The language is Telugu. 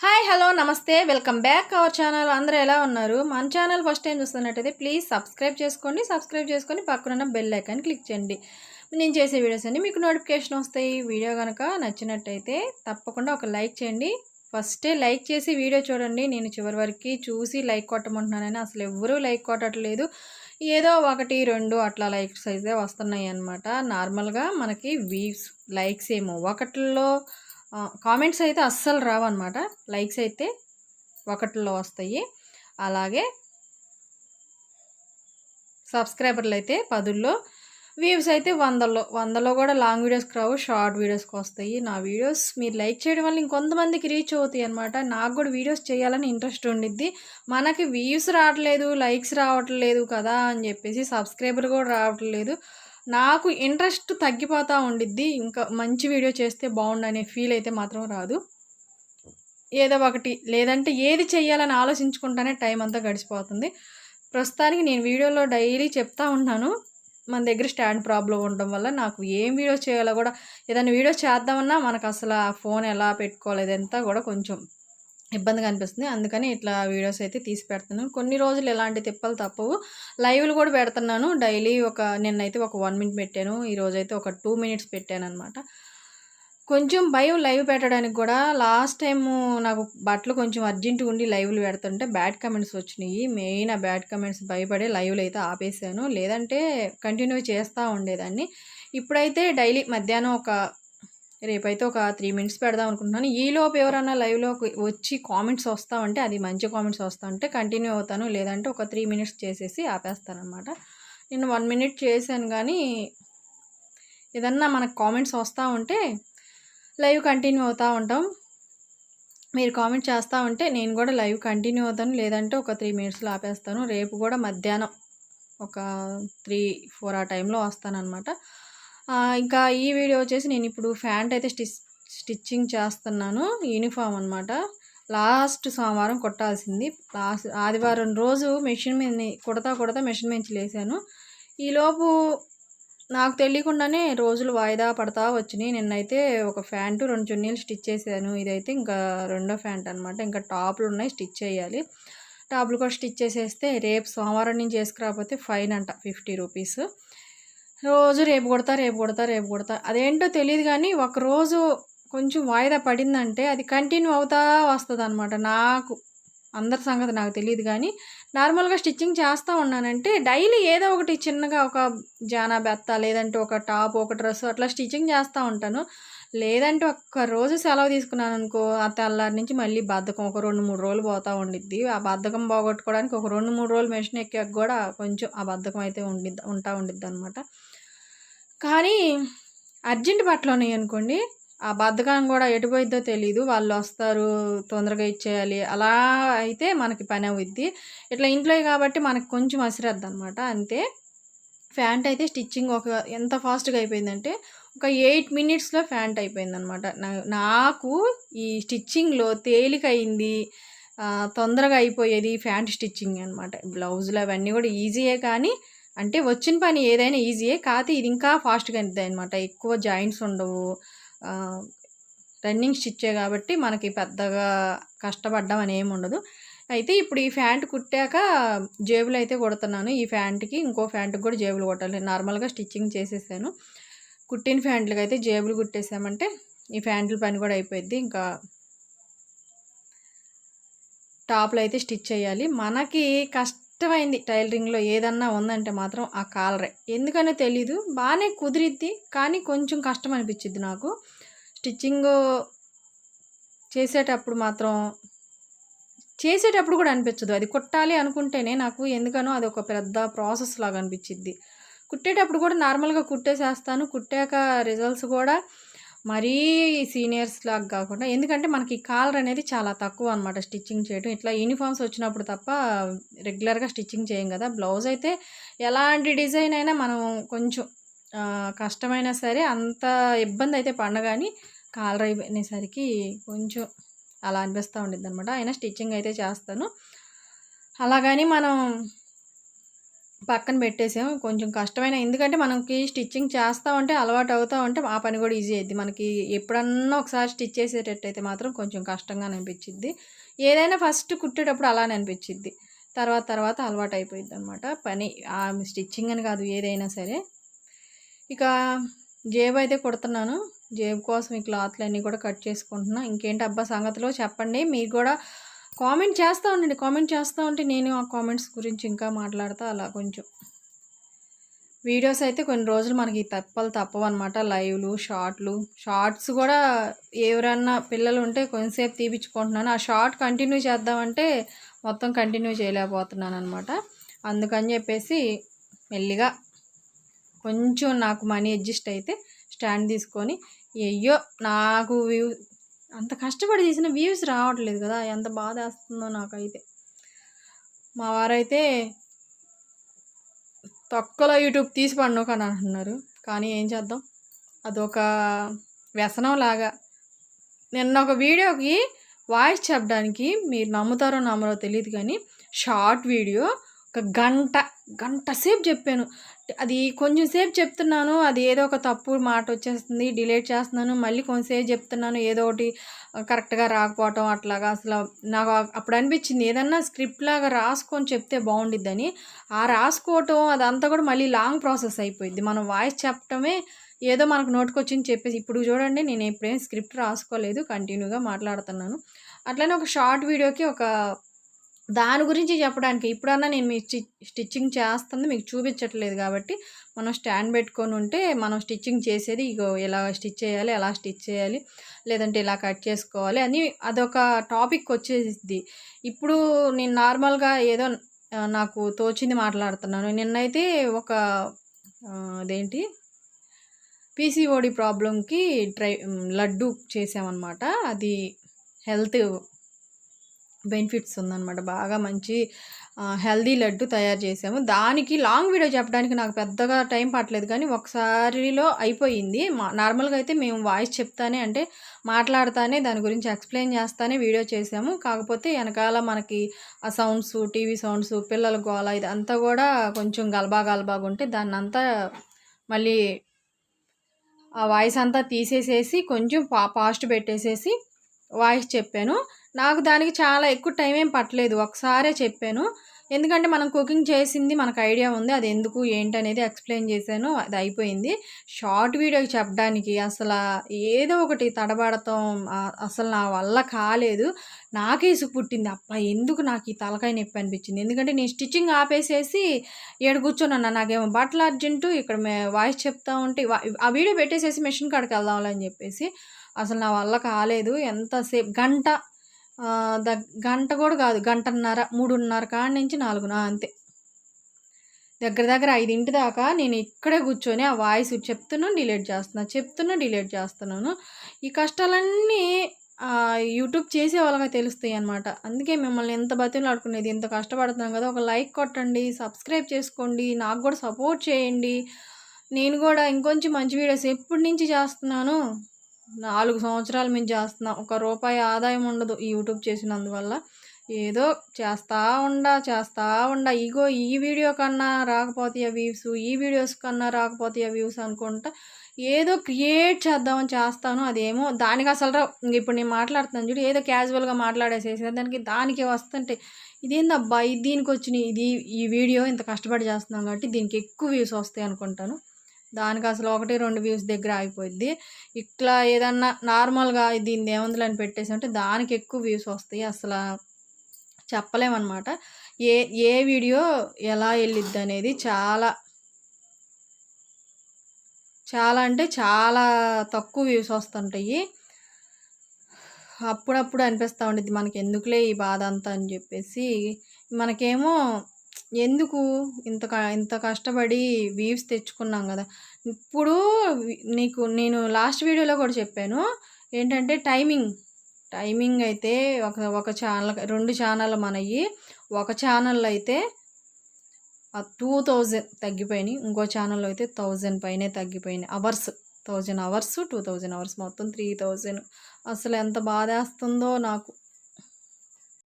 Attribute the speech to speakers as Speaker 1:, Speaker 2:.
Speaker 1: Hi hello namaste welcome back our channel. అందరూ ఎలా ఉన్నారు? మన ఛానల్ ఫస్ట్ టైం చూస్తున్నట్టయితే ప్లీజ్ సబ్స్క్రైబ్ చేసుకోండి. సబ్స్క్రైబ్ చేసుకొని పక్కన బెల్ ఐకాన్ క్లిక్ చేయండి. నేను చేసే వీడియోస్ అన్ని మీకు నోటిఫికేషన్ వస్తాయి. వీడియో కనుక నచ్చినట్టయితే తప్పకుండా ఒక లైక్ చేయండి. ఫస్టే లైక్ చేసి వీడియో చూడండి. నేను చివరి వరకు చూసి లైక్ కొట్టమంటున్నానని అసలు ఎవ్వరూ లైక్ కొట్టట్లేదు. ఏదో ఒకటి రెండు అట్లా లైక్స్ అయితే వస్తున్నాయి అనమాట నార్మల్గా మనకి వీవ్స్ లైక్స్ ఏమో ఒకటిలో కామెంట్స్ అయితే అస్సలు రావన్నమాట. లైక్స్ అయితే ఒకటిలో వస్తాయి. అలాగే సబ్స్క్రైబర్లు అయితే పదుల్లో. వ్యూస్ అయితే వందల్లో. వందలో కూడా లాంగ్ వీడియోస్కి రావు షార్ట్ వీడియోస్కి వస్తాయి. నా వీడియోస్ మీరు లైక్ చేయడం వల్ల ఇంకొంతమందికి రీచ్ అవుతాయి అనమాట నాకు కూడా వీడియోస్ చేయాలని ఇంట్రెస్ట్ ఉండిద్ది. మనకి వ్యూస్ రావట్లేదు లైక్స్ రావట్లేదు కదా అని చెప్పేసి సబ్స్క్రైబర్ కూడా రావట్లేదు. నాకు ఇంట్రెస్ట్ తగ్గిపోతూ ఉండిద్ది. ఇంకా మంచి వీడియో చేస్తే బాగుండు అనే ఫీల్ అయితే మాత్రం రాదు. ఏదో ఒకటి లేదంటే ఏది చేయాలని ఆలోచించుకుంటానే టైం అంతా గడిచిపోతుంది. ప్రస్తుతానికి నేను వీడియోలో డైలీ చెప్తా ఉన్నాను. మన దగ్గర స్టాండ్ ప్రాబ్లం ఉండడం వల్ల నాకు ఏం వీడియో చేయాలో కూడా ఏదైనా వీడియో చేద్దామన్నా మనకు అసలు ఆ ఫోన్ ఎలా పెట్టుకోవాలి ఇదంతా కూడా కొంచెం ఇబ్బందిగా అనిపిస్తుంది. అందుకని ఇట్లా వీడియోస్ అయితే తీసి పెడుతున్నాను. కొన్ని రోజులు ఎలాంటి తిప్పలు తప్పవు. లైవ్లు కూడా పెడుతున్నాను. డైలీ ఒక నిన్నైతే ఒక వన్ మినిట్ పెట్టాను. ఈరోజు అయితే ఒక టూ మినిట్స్ పెట్టాను అనమాట కొంచెం భయం లైవ్ పెట్టడానికి కూడా. లాస్ట్ టైం నాకు బట్టలు కొంచెం అర్జెంటుగా ఉండి లైవ్లు పెడుతుంటే బ్యాడ్ కమెంట్స్ వచ్చినాయి. మెయిన్ ఆ బ్యాడ్ కమెంట్స్ భయపడే లైవ్లు అయితే ఆపేసాను. లేదంటే కంటిన్యూ చేస్తూ ఉండేదాన్ని. ఇప్పుడైతే డైలీ మధ్యాహ్నం ఒక రేపైతే ఒక త్రీ మినిట్స్ పెడదాం అనుకుంటున్నాను. ఈలోపు ఎవరైనా లైవ్లో వచ్చి కామెంట్స్ వస్తా ఉంటే అది మంచి కామెంట్స్ వస్తా ఉంటే కంటిన్యూ అవుతాను. లేదంటే ఒక త్రీ మినిట్స్ చేసేసి ఆపేస్తాను అనమాట నేను వన్ మినిట్ చేశాను కానీ ఏదన్నా మనకు కామెంట్స్ వస్తూ ఉంటే లైవ్ కంటిన్యూ అవుతూ ఉంటాం. మీరు కామెంట్ చేస్తూ ఉంటే నేను కూడా లైవ్ కంటిన్యూ అవుతాను. లేదంటే ఒక త్రీ మినిట్స్లో ఆపేస్తాను. రేపు కూడా మధ్యాహ్నం ఒక త్రీ ఫోర్ ఆ టైంలో వస్తానమాట ఇంకా ఈ వీడియో వచ్చేసి నేను ఇప్పుడు ఫ్యాంట్ అయితే స్టిచ్ స్టిచ్చింగ్ చేస్తున్నాను యూనిఫామ్ అనమాట లాస్ట్ సోమవారం కొట్టాల్సింది. లాస్ట్ ఆదివారం రోజు మెషిన్ మీద కుడతా కుడతా మెషిన్ మీద లేసాను. ఈలోపు నాకు తెలియకుండానే రోజులు వాయిదా పడతా వచ్చినాయి. నిన్నైతే ఒక ఫ్యాంటు రెండు చున్నీలు స్టిచ్ చేశాను. ఇదైతే ఇంకా రెండో ఫ్యాంట్ అనమాట ఇంకా టాప్లు ఉన్నాయి స్టిచ్ చేయాలి. టాప్లు కూడా స్టిచ్ చేసేస్తే రేపు సోమవారం నుంచి చేసుకురాకపోతే ఫైన్ అంట ఫిఫ్టీ రూపీస్. రోజు రేపు కొడతా రేపు కొడతా రేపు కొడతా. అదేంటో తెలియదు కానీ ఒకరోజు కొంచెం వాయిదా పడిందంటే అది కంటిన్యూ అవుతా వస్తుంది అనమాట నాకు అందరి సంగతి నాకు తెలియదు కానీ నార్మల్గా స్టిచ్చింగ్ చేస్తూ ఉన్నానంటే డైలీ ఏదో ఒకటి చిన్నగా ఒక జానా బెత్త లేదంటే ఒక టాప్ ఒక డ్రెస్ అట్లా స్టిచ్చింగ్ చేస్తూ ఉంటాను. లేదంటే ఒక్క రోజు సెలవు తీసుకున్నాను అనుకో ఆ తెల్లారి నుంచి మళ్ళీ బద్ధకం ఒక రెండు మూడు రోజులు పోతూ ఉండిద్ది. ఆ బద్ధకం పోగొట్టుకోవడానికి ఒక రెండు మూడు రోజులు మెషిన్ ఎక్కాక కూడా కొంచెం ఆ బద్ధకం అయితే ఉండిద్ది ఉంటా ఉండిద్ది అనమాట కానీ అర్జెంట్ బట్టలు ఉన్నాయి అనుకోండి. ఆ బద్ధకం కూడా ఎటుపోయిద్దో తెలీదు. వాళ్ళు వస్తారు తొందరగా ఇచ్చేయాలి. అలా అయితే మనకి పని అవుద్ది. ఇట్లా ఇంట్లో కాబట్టి మనకు కొంచెం అసిరద్దు అనమాట అంతే. ఫ్యాంట్ అయితే స్టిచ్చింగ్ ఒక ఎంత ఫాస్ట్గా అయిపోయిందంటే ఒక ఎయిట్ మినిట్స్లో ఫ్యాంట్ అయిపోయిందనమాట. నాకు ఈ స్టిచ్చింగ్లో తేలికైంది. తొందరగా అయిపోయేది ఫ్యాంట్ స్టిచ్చింగ్ అనమాట. బ్లౌజులు అవన్నీ కూడా ఈజీయే కానీ అంటే వచ్చిన పని ఏదైనా ఈజీయే కాకపోతే ఇది ఇంకా ఫాస్ట్గా అవుతుంది అనమాట ఎక్కువ జాయింట్స్ ఉండవు. రన్నింగ్ స్టిచ్చే కాబట్టి మనకి పెద్దగా కష్టపడ్డం అని ఏమి ఉండదు. అయితే ఇప్పుడు ఈ ఫ్యాంట్ కుట్టాక జేబులు అయితే కొడుతున్నాను. ఈ ఫ్యాంట్కి ఇంకో ఫ్యాంట్కి కూడా జేబులు కొట్టాలి. నార్మల్గా స్టిచ్చింగ్ చేసేసాను. కుట్టిన ప్యాంట్లకి అయితే జేబులు కుట్టేసామంటే ఈ ఫ్యాంట్ల పని కూడా అయిపోయింది ఇంకా టాప్లు అయితే స్టిచ్ చేయాలి. మనకి కష్ట కష్టమైంది టైలరింగ్లో ఏదన్నా ఉందంటే మాత్రం ఆ కాలరే. ఎందుకనో తెలీదు. బాగానే కుదిరిద్ది కానీ కొంచెం కష్టం అనిపించింది నాకు. స్టిచ్చింగ్ చేసేటప్పుడు మాత్రం చేసేటప్పుడు కూడా అనిపించదు అది కుట్టాలి అనుకుంటేనే నాకు ఎందుకనో అది ఒక పెద్ద ప్రాసెస్ లాగా అనిపించింది కుట్టేటప్పుడు కూడా నార్మల్గా కుట్టేసేస్తాను. కుట్టాక రిజల్ట్స్ కూడా మరీ సీనియర్స్ లాగా కాకుండా ఎందుకంటే మనకి కాలర్ అనేది చాలా తక్కువ అనమాట స్టిచ్చింగ్ చేయడం ఇట్లా యూనిఫామ్స్ వచ్చినప్పుడు తప్ప రెగ్యులర్గా స్టిచ్చింగ్ చేయం కదా. బ్లౌజ్ అయితే ఎలాంటి డిజైన్ అయినా మనం కొంచెం కష్టమైనా సరే అంత ఇబ్బంది అయితే పండగాని కాలర్ అయిపోయినసరికి కొంచెం అలా అనిపిస్తూ ఉండిద్ది అనమాట అయినా స్టిచ్చింగ్ అయితే చేస్తాను. అలాగని మనం పక్కన పెట్టేసాం కొంచెం కష్టమైన ఎందుకంటే మనకి స్టిచ్చింగ్ చేస్తూ ఉంటే అలవాటు అవుతూ ఉంటే ఆ పని కూడా ఈజీ అయింది మనకి ఎప్పుడన్నా ఒకసారి స్టిచ్ చేసేటట్టయితే మాత్రం కొంచెం కష్టంగా అనిపించింది ఏదైనా ఫస్ట్ కుట్టేటప్పుడు అలానే అనిపించింది తర్వాత తర్వాత అలవాటు అయిపోయింది అనమాట పని ఆ స్టిచ్చింగ్ అని కాదు ఏదైనా సరే. ఇక జేబు అయితే కుడుతున్నాను. జేబు కోసం ఈ క్లాత్లు అన్నీ కూడా కట్ చేసుకుంటున్నాను ఇంకేంటి అబ్బా సంగతిలో? చెప్పండి. మీరు కూడా కామెంట్ చేస్తూ ఉండండి. కామెంట్ చేస్తూ ఉంటే నేను ఆ కామెంట్స్ గురించి ఇంకా మాట్లాడతా అలా కొంచెం. వీడియోస్ అయితే కొన్ని రోజులు మనకి తప్పలు తప్పవు అనమాట లైవ్లు షార్ట్లు షార్ట్స్ కూడా ఎవరన్నా పిల్లలు ఉంటే కొంతసేపు తీపించుకుంటున్నాను ఆ షార్ట్ కంటిన్యూ చేద్దామంటే మొత్తం కంటిన్యూ చేయలేకపోతున్నాను అనమాట అందుకని చెప్పేసి మెల్లిగా కొంచెం నాకు మనీ అడ్జస్ట్ అయితే స్టాండ్ తీసుకొని అయ్యో నాకు వ్యూ అంత కష్టపడి చేసిన వ్యూస్ రావట్లేదు కదా ఎంత బాధ వేస్తుందో నాకైతే. మా వారైతే తక్కువలో యూట్యూబ్ తీసి పడినోక అని అంటున్నారు. కానీ ఏం చేద్దాం? అదొక వ్యసనం లాగా నిన్న ఒక వీడియోకి వాయిస్ చెప్పడానికి మీరు నమ్ముతారో నమ్మరో తెలియదు కానీ షార్ట్ వీడియో ఒక గంట గంట సేపు చెప్పాను. అది కొంచెం సేపు చెప్తున్నాను అది ఏదో ఒక తప్పు మాట వచ్చేస్తుంది డిలేట్ చేస్తున్నాను మళ్ళీ కొంచెంసేపు చెప్తున్నాను ఏదో ఒకటి కరెక్ట్గా రాకపోవటం అట్లాగా అసలు నాకు అప్పుడు అనిపించింది ఏదన్నా స్క్రిప్ట్ లాగా రాసుకొని చెప్తే బాగుండిద్దని. ఆ రాసుకోవటం అదంతా కూడా మళ్ళీ లాంగ్ ప్రాసెస్ అయిపోయింది మనం వాయిస్ చెప్పటమే ఏదో మనకు నోటుకొచ్చింది చెప్పేసి ఇప్పుడు చూడండి నేను ఎప్పుడేం స్క్రిప్ట్ రాసుకోలేదు కంటిన్యూగా మాట్లాడుతున్నాను. అట్లనే ఒక షార్ట్ వీడియోకి ఒక దాని గురించి చెప్పడానికి ఇప్పుడన్నా నేను మీ స్టిచ్చింగ్ చేస్తుంది మీకు చూపించట్లేదు కాబట్టి మనం స్టాండ్ పెట్టుకొని ఉంటే మనం స్టిచ్చింగ్ చేసేది ఇగో ఎలా స్టిచ్ చేయాలి ఎలా స్టిచ్ చేయాలి లేదంటే ఇలా కట్ చేసుకోవాలి అని అదొక టాపిక్ వచ్చేది ఇప్పుడు నేను నార్మల్గా ఏదో నాకు తోచింది మాట్లాడుతున్నాను. నిన్నైతే ఒక అదేంటి పీసీఓడి ప్రాబ్లంకి ట్రై లడ్డు చేసామన్నమాట అది హెల్త్ బెనిఫిట్స్ ఉందన్నమాట. బాగా మంచి హెల్దీ లడ్డు తయారు చేసాము దానికి లాంగ్ వీడియో చెప్పడానికి నాకు పెద్దగా టైం పట్టలేదు కానీ ఒకసారిలో అయిపోయింది. మా నార్మల్గా అయితే మేము వాయిస్ చెప్తానే అంటే మాట్లాడుతానే దాని గురించి ఎక్స్ప్లెయిన్ చేస్తానే వీడియో చేసాము కాకపోతే వెనకాల మనకి ఆ సౌండ్స్ టీవీ సౌండ్స్ పిల్లల గోళ ఇదంతా కూడా కొంచెం గలబా గలబాగా ఉంటే దాన్ని అంతా మళ్ళీ ఆ వాయిస్ అంతా తీసేసేసి కొంచెం పా ఫాస్ట్ పెట్టేసేసి వాయిస్ చెప్పాను. నాకు దానికి చాలా ఎక్కువ టైం ఏం పట్టలేదు. ఒకసారే చెప్పాను. ఎందుకంటే మనం కుకింగ్ చేసింది మనకు ఐడియా ఉంది. అది ఎందుకు ఏంటి అనేది ఎక్స్ప్లెయిన్ చేశాను. అది అయిపోయింది. షార్ట్ వీడియోకి చెప్పడానికి అసలు ఏదో ఒకటి తడబడతాం అసలు నా వల్ల కాలేదు. నాకే ఇసుకు పుట్టింది. అప్ప ఎందుకు నాకు ఈ తలకాయ నొప్పి అనిపించింది? ఎందుకంటే నేను స్టిచ్చింగ్ ఆపేసేసి ఏడు కూర్చొని నాకేమో బట్టలు అర్జెంటు ఇక్కడ వాయిస్ చెప్తా ఉంటే ఆ వీడియో పెట్టేసేసి మెషిన్ కాడికి వెళ్దాంలే అని చెప్పేసి అసలు నా వల్ల కాలేదు. ఎంతసేపు గంట ద గంట కూడా కాదు గంటన్నర మూడున్నర కాడ నుంచి నాలుగున అంతే. దగ్గర దగ్గర ఐదింటి దాకా నేను ఇక్కడే కూర్చొని ఆ వాయిస్ చెప్తున్నాను డిలీట్ చేస్తున్నాను చెప్తున్నా డిలీట్ చేస్తున్నాను. ఈ కష్టాలన్నీ యూట్యూబ్ చేసే వాళ్ళగా తెలుస్తాయి అనమాట అందుకే మిమ్మల్ని ఎంత బతిలో ఆడుకునేది ఎంత కష్టపడుతున్నాం కదా ఒక లైక్ కొట్టండి సబ్స్క్రైబ్ చేసుకోండి నాకు కూడా సపోర్ట్ చేయండి. నేను కూడా ఇంకొంచెం మంచి వీడియోస్ ఎప్పటి నుంచి చేస్తున్నాను? నాలుగు సంవత్సరాలు మేము చేస్తున్నాం. ఒక రూపాయి ఆదాయం ఉండదు ఈ యూట్యూబ్ చేసినందువల్ల. ఏదో చేస్తా ఉండా చేస్తా ఉండా. ఇగో ఈ వీడియో కన్నా రాకపోతే వ్యూస్ ఈ వీడియోస్ కన్నా రాకపోతే వ్యూస్ అనుకుంటా ఏదో క్రియేట్ చేద్దామని చేస్తాను. అదేమో దానికి అసలు ఇప్పుడు నేను మాట్లాడుతున్నాను చూడు ఏదో క్యాజువల్గా మాట్లాడేసేసిన దానికి దానికి వస్తుంటే ఇదేందబ్బా? దీనికి వచ్చినాయి ఇది ఈ వీడియో ఇంత కష్టపడి చేస్తున్నాం కాబట్టి దీనికి ఎక్కువ వ్యూస్ వస్తాయి అనుకుంటాను. దానికి అసలు ఒకటి రెండు వ్యూస్ దగ్గర ఆగిపోయింది ఇట్లా ఏదన్నా నార్మల్గా దీన్ని ఏముందని పెట్టేసి అంటే దానికి ఎక్కువ వ్యూస్ వస్తాయి. అసలు చెప్పలేమన్నమాట. ఏ ఏ వీడియో ఎలా వెళ్ళిద్ది అనేది చాలా చాలా అంటే చాలా తక్కువ వ్యూస్ వస్తుంటాయి. అప్పుడప్పుడు అనిపిస్తూ ఉండేది మనకి ఎందుకులే ఈ బాధ అంతా అని చెప్పేసి. మనకేమో ఎందుకు? ఇంత క ఇంత కష్టపడి వీవ్స్ తెచ్చుకున్నాం కదా. ఇప్పుడు నీకు నేను లాస్ట్ వీడియోలో కూడా చెప్పాను. ఏంటంటే టైమింగ్ టైమింగ్ అయితే ఒక ఒక ఛానల్ రెండు ఛానల్ మనవి ఒక ఛానల్లో అయితే టూ థౌజండ్ తగ్గిపోయినాయి. ఇంకో ఛానల్లో అయితే థౌజండ్ పైనే తగ్గిపోయినాయి. Hours thousand hours two thousand hours మొత్తం త్రీ థౌజండ్ అసలు ఎంత బాధేస్తుందో నాకు.